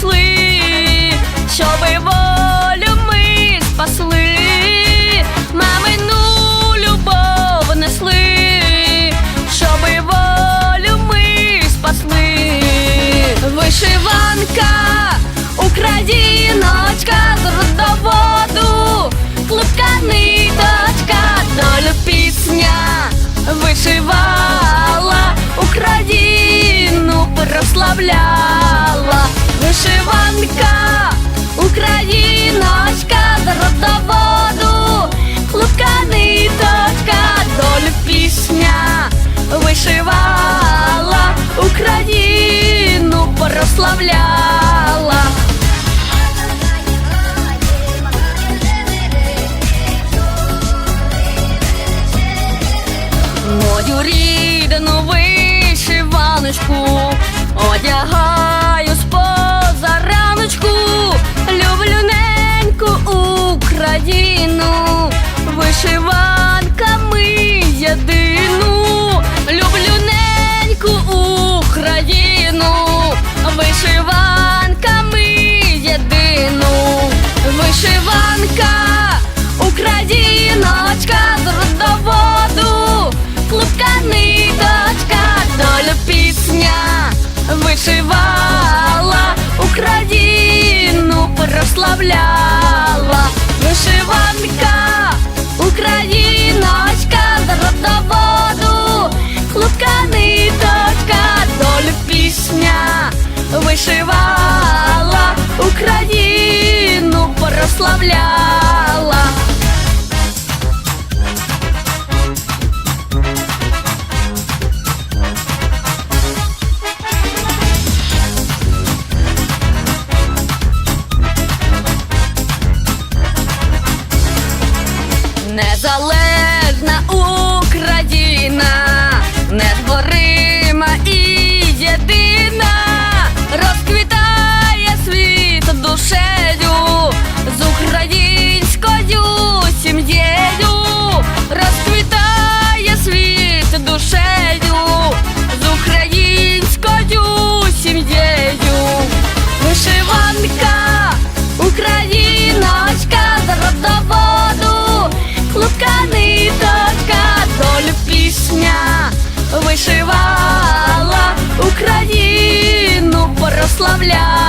принесли, щоби. прославляй. вишиванками єдину, вишиванка, україночка з родоводу, клубка ниточка, доля пісня. Вишивала, Україну прославляла, вишиванка. вишивала, Україну прославляла. Незалежна Україна, незгорима і familia.